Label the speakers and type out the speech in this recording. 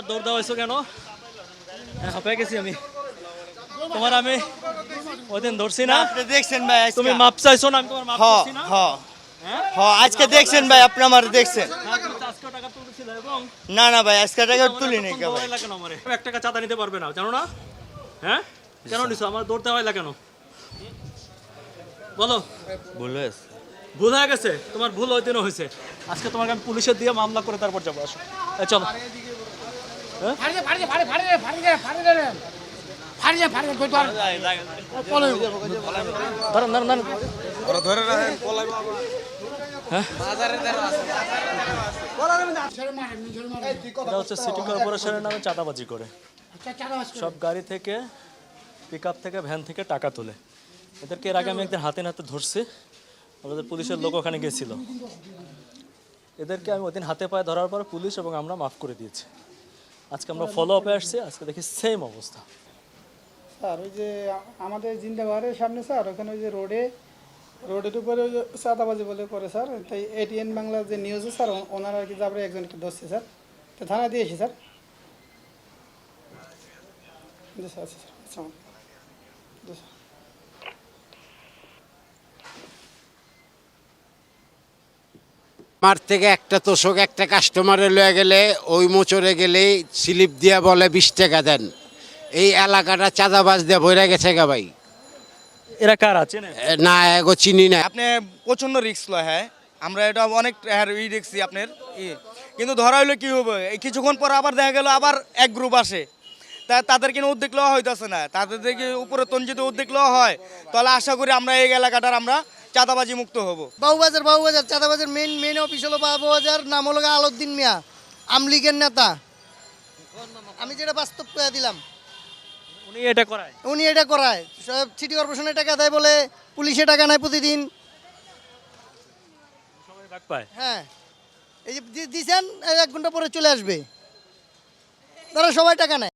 Speaker 1: আর দৌড় দেওয়াইছো কেন হ্যাঁ, হাঁপায় গেছি আমি। তোমার আমি ওই দিন ধরছি না?
Speaker 2: আপনি দেখছেন ভাই
Speaker 1: তুমি মাপ চাইছো না আমি তোমার মাপ
Speaker 2: হ
Speaker 1: না? হ্যাঁ
Speaker 2: আজকে দেখছেন ভাই আপনি আমার দেখছেন। না না ভাই আজকে টাকা তুলি
Speaker 1: ফোন
Speaker 2: নাকি
Speaker 1: দেওয়াই
Speaker 2: ভাই?
Speaker 1: লাগে না আমারে। এক টাকা চাঁদা নিতে পারবে না জানো না? হ্যাঁ? কেন নিছো? আমার দৌড় দেওয়াই লাগে কেন বলো।
Speaker 2: ভুল হয়েছে।
Speaker 1: ভুল হয়ে গেছে? তোমার ভুল ওই দিনও হয়েছে। আজকে তোমাকে আমি পুলিশের দিয়ে মামলা করে তারপর যাব আসো। চলো। সিটি নামে চাঁদাবাজি করে। সব গাড়ি থেকে পিক থেকে ভ্যান থেকে টাকা তোলে। এদেরকে এর আগে আমি একদিন হাতে নাতে ধরছি। আমাদের পুলিশের লোক ওখানে গেছিল। এদেরকে আমি ওদিন হাতে পায়ে ধরার পর পুলিশ এবং আমরা মাফ করে দিয়েছি। আজকে আমরা ফলো আপে আসছি, আজকে দেখি সেম অবস্থা।
Speaker 3: স্যার, ওই যে আমাদের জিন্দাবাড়ির সামনে, স্যার, ওখানে ওই যে রোডে রোডের উপরে ওই যে চাঁদাবাজি বলে করে, স্যার, তাই এটিএন বাংলার যে নিউজে স্যার, ওনার আর কি যাবে একজনকে ধরছে, স্যার, তো থানা দিয়েছি, স্যার। স্যার আচ্ছা স্যার আচ্ছা। স্যার।
Speaker 4: আমার থেকে একটা তোষক একটা কাস্টমারে লয়ে গেলে ওই মোচরে গেলেই স্লিপ দিয়া বলে বিশ টাকা দেন। এই এলাকাটা চাঁদাবাজ দিয়ে ভরে গেছে গা ভাই।
Speaker 1: এরা কারা? চেনে?
Speaker 4: না এগো চিনি না।
Speaker 2: আপনি প্রচণ্ড রিক্স লয় হ্যাঁ? আমরা এটা অনেক হ্যাঁ ই দেখছি আপনার কিন্তু ধরা হইলে কি হবে? এই কিছুক্ষণ পর আবার দেখা গেল আবার এক গ্রুপ আসে। তা তাদের কিন্তু উদ্যোগ লওয়া হইতেছে না। তাদের থেকে উপরে তঞ্জিত উদ্যোগ লওয়া হয়। তাহলে আশা করি আমরা এই এলাকাটার আমরা চাঁদাবাজি মুক্ত হব।
Speaker 5: বাবুবাজার বাবুবাজার চাঁদাবাজার মেন মেন অফিস হলো বাবুবাজার নাম হলো আলাউদ্দিন মিয়া আমলিগের নেতা। আমি যেটা বাস্তব করে দিলাম।
Speaker 1: উনি এটা করায়।
Speaker 5: উনি এটা করায়। সব সিটি কর্পোরেশনের টাকা দেয় বলে পুলিশে টাকা নেয় প্রতিদিন।
Speaker 1: সবাই ভাগ পায়।
Speaker 5: হ্যাঁ। এই যে দিছেন এক ঘণ্টা পরে চলে আসবে। তারা সবাই টাকা নেয়।